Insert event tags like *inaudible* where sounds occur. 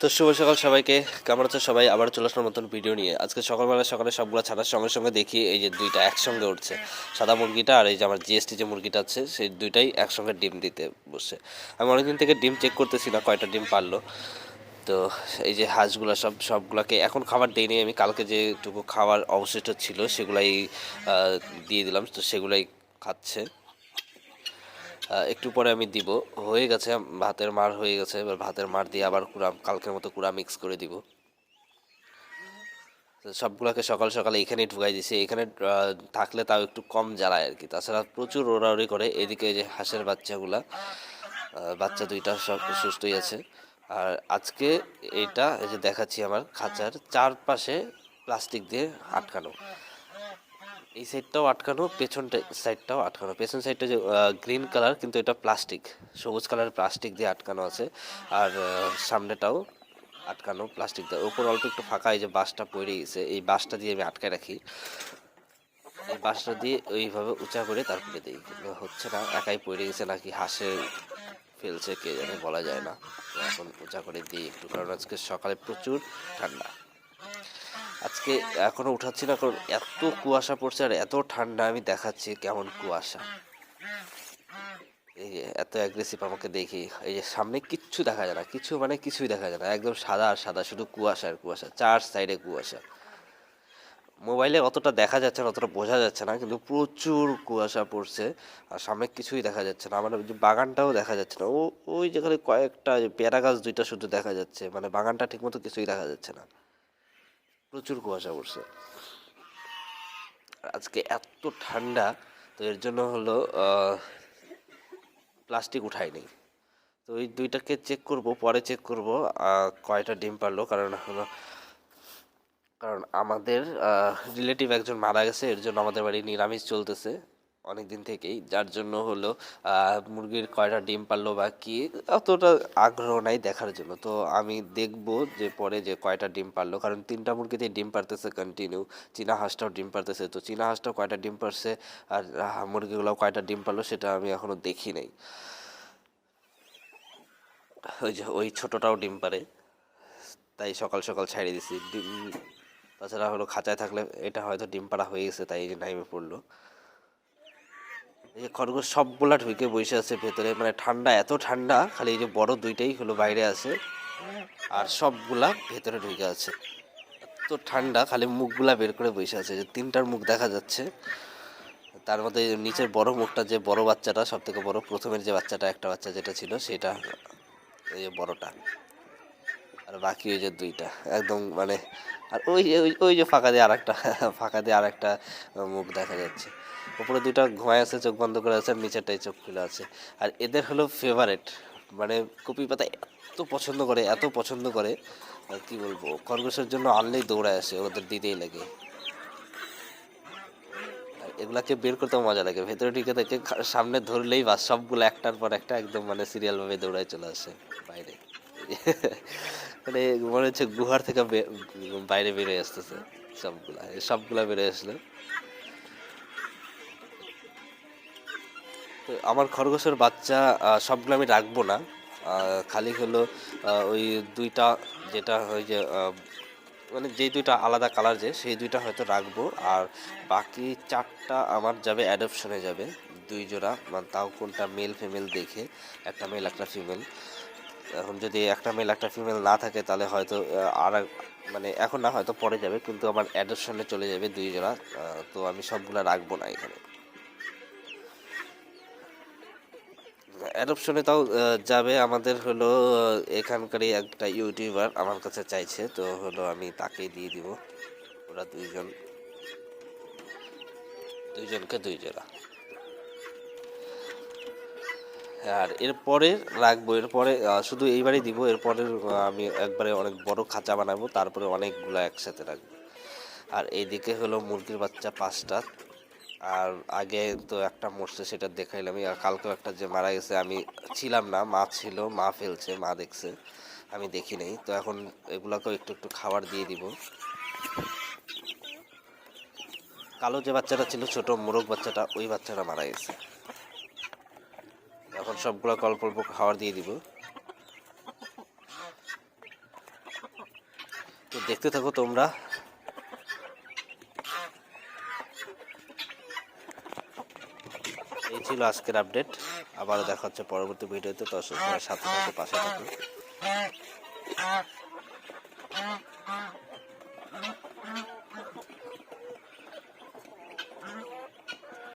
তো শুভ সকাল সবাইকে। কেমন আছে সবাই? আবার চলে আসার মতন ভিডিও নিয়ে। আজকে সকালবেলা সকালে সবগুলো ছাড়ার সঙ্গে সঙ্গে দেখি, এই যে দুইটা একসঙ্গে উঠছে। সাদা মুরগিটা আর এই যে আমার জিএসটি যে মুরগিটা আছে, সেই দুইটাই একসঙ্গে ডিম দিতে বসে। আমি অনেকদিন থেকে ডিম চেক করতেছি না, কয়টা ডিম পারল। তো এই যে হাঁসগুলো সব, সবগুলোকে এখন খাবার দিইনি আমি। কালকে যেটুকু খাবার অবশিষ্ট ছিল, সেগুলাই দিয়ে দিলাম। তো সেগুলাই খাচ্ছে। একটু পরে আমি দিব। হয়ে গেছে, ভাতের মার হয়ে গেছে। এবার ভাতের মার দিয়ে আবার কুড়া, কালকের মতো কুড়া মিক্স করে দিব। সবগুলোকে সকাল সকালে এখানেই ঢুকাই দিছি। এখানে থাকলে তাও একটু কম জ্বালায় আর কি। তাছাড়া প্রচুর ওড়াউড়ি করে। এদিকে যে হাঁসের বাচ্চাগুলা বাচ্চা দুইটা সব সুস্থই আছে। আর আজকে এটা, এই যে দেখাচ্ছি আমার খাঁচার চারপাশে প্লাস্টিক দিয়ে আটকানো। এই সাইডটাও আটকানো পেছন সাইডটাও আটকানো। পেছন সাইডটা যে গ্রিন কালার কিন্তু এটা প্লাস্টিক সবুজ কালারের প্লাস্টিক দিয়ে আটকানো আছে। আর সামনেটাও আটকানো প্লাস্টিক দিয়ে। ওপর অল্প একটু ফাঁকা এই যে বাঁশটা পড়ে গেছে, এই বাঁশটা দিয়ে আমি আটকায় রাখি। এই বাঁশটা দিয়ে ওইভাবে উঁচা করে তারপরে দিই হচ্ছে না, একাই পড়ে গেছে নাকি হাসে, ফেলছে, কে জানে, বলা যায় না। এখন উঁচা করে দিই একটু, কারণ আজকে সকালে প্রচুর ঠান্ডা। আজকে এখনও উঠাচ্ছি না, কারণ এত কুয়াশা পড়ছে আর এত ঠান্ডা, আমি দেখাচ্ছি কেমন কুয়াশা। এই যে এত অ্যাগ্রেসিভ আমাকে দেখি। এই যে সামনে কিচ্ছু দেখা যায় না, কিছু মানে কিছুই দেখা যায় না, একদম সাদা আর সাদা, শুধু কুয়াশা আর কুয়াশা, চার সাইডে কুয়াশা। মোবাইলে অতটা দেখা যাচ্ছে না, অতটা বোঝা যাচ্ছে না, কিন্তু প্রচুর কুয়াশা পড়ছে, আর সামনে কিছুই দেখা যাচ্ছে না আমার যে বাগানটাও দেখা যাচ্ছে না, ও, ওই যেখানে কয়েকটা পেয়ারা গাছ দুইটা শুধু দেখা যাচ্ছে মানে বাগানটা ঠিকমতো কিছুই দেখা যাচ্ছে না। প্রচুর কুয়াশা পড়ছে। আজকে এত ঠান্ডা, তো এর জন্য হলো প্লাস্টিক উঠায়নি তো ওই দুইটাকে চেক করব, পরে চেক করব কয়টা ডিম পারল, কারণ হলো, কারণ আমাদের রিলেটিভ একজন মারা গেছে, এর জন্য আমাদের বাড়ি নিরামিষ চলতেছে। অনেক দিন থেকেই, যার জন্য হলো মুরগির কয়টা ডিম পারল বা কি, অতটা আগ্রহ নাই দেখার জন্য। তো আমি দেখব যে পরে যে কয়টা ডিম পারল, কারণ তিনটা মুরগিতে ডিম পারতেছে কন্টিনিউ চীনা হাঁসটাও ডিম পারতেছে। তো চীনা হাঁসটাও কয়টা ডিম পারছে আর মুরগিগুলো কয়টা ডিম পারল সেটা আমি এখনও দেখি নাই। ওই যে, ওই ছোটটাও ডিম পারে, তাই সকাল সকাল ছাড়িয়ে দিছি। ডিম, তাছাড়া হলো খাঁচায় থাকলে এটা হয়তো ডিম পাড়া হয়ে গেছে, তাই যে নাইমে পড়ল। এই খরগোশ সবগুলা ঢুকে বসে আছে ভেতরে। মানে ঠান্ডা, এত ঠান্ডা, খালি এই যে বড় দুইটাই হলো বাইরে আছে। আর সবগুলা ভেতরে ঢুকে আছে। এত ঠান্ডা, খালি মুখগুলা বের করে বসে আছে। যে তিনটার মুখ দেখা যাচ্ছে। তার মধ্যে নিচের বড় মুখটা যে বড় বাচ্চাটা সব থেকে বড় প্রথমের যে বাচ্চাটা, একটা বাচ্চা যেটা ছিল, সেটা এই যে বড়টা। আর বাকি ওই যে দুইটা। একদম মানে আর ওই যে, ওই- ওই যে ফাঁকা দিয়ে আর একটা ফাঁকা দিয়ে আর একটা মুখ দেখা যাচ্ছে। উপরে দুইটা ঘুমায় আছে, চোখ বন্ধ করে আছে, আর নিচেরটাই চোখ খুলে আছে। আর এদের হলো ফেভারেট মানে কপি পাতা এত পছন্দ করে, এত পছন্দ করে কি বলব, খরগোশের জন্য আনলেই দৌড়ায় আসে, ওদের দিতেই লাগে। এগুলাকে বের করতেও মজা লাগে। ভেতরে ঢুকে থেকে সামনে ধরলেই বাস, সবগুলো একটার পর একটা একদম মানে সিরিয়াল ভাবে দৌড়ায় চলে আসে বাইরে। *laughs* মানে মনে হচ্ছে গুহার থেকে বাইরে বেরিয়ে আসতেছে সবগুলা সবগুলা বেরিয়ে আসলো। আমার খরগোশের বাচ্চা সবগুলো আমি রাখব না। খালি হলো ওই দুইটা যেটা ওই যে মানে যেই দুইটা আলাদা কালার যে, সেই দুইটা হয়তো রাখব। আর বাকি চারটা আমার যাবে অ্যাডপশনে যাবে, দুই জোড়া। মানে তাও কোনটা মেল ফিমেল দেখে, একটা মেল একটা ফিমেল এখন যদি একটা মেল একটা ফিমেল না থাকে, তাহলে হয়তো আর মানে এখন না, হয়তো পরে যাবে, কিন্তু আমার অ্যাডপশনে চলে যাবে দুই জোড়া। তো আমি সবগুলা রাখব না এখানে। অ্যাডপশনে তাও যাবে। আমাদের হলো এখানকারই একটা ইউটিউবার আমার কাছে চাইছে, তো হলো আমি তাকেই দিয়ে দিব। ওরা দুইজন, দুইজনকে দুই জোড়া। আর এরপরে রাখব এরপরে শুধু এইবারই দিব এরপরে আমি একবারে অনেক বড় খাঁচা বানাবো, তারপরে অনেকগুলো একসাথে রাখব। আর এইদিকে হলো মুরগির বাচ্চা পাঁচটা আর আগে তো একটা মরছে, সেটা দেখাইলাম। আর কালকেও একটা যে মারা গেছে, আমি ছিলাম না, মা ছিল, মা ফেলছে, মা দেখছে, আমি দেখি নাই। তো এখন এগুলাকেও একটু একটু খাবার দিয়ে দিব। কালো যে বাচ্চাটা ছিল, ছোট মোরগ বাচ্চাটা, ওই বাচ্চাটা মারা গেছে। এখন সবগুলো অল্প অল্প খাবার দিয়ে দিব। তো দেখতে থাকো তোমরা এই ছিল আজকের আপডেট। আবারও দেখা হচ্ছে পরবর্তী ভিডিওতে। তো সবাই সাথে সাথে পাশে থাকুন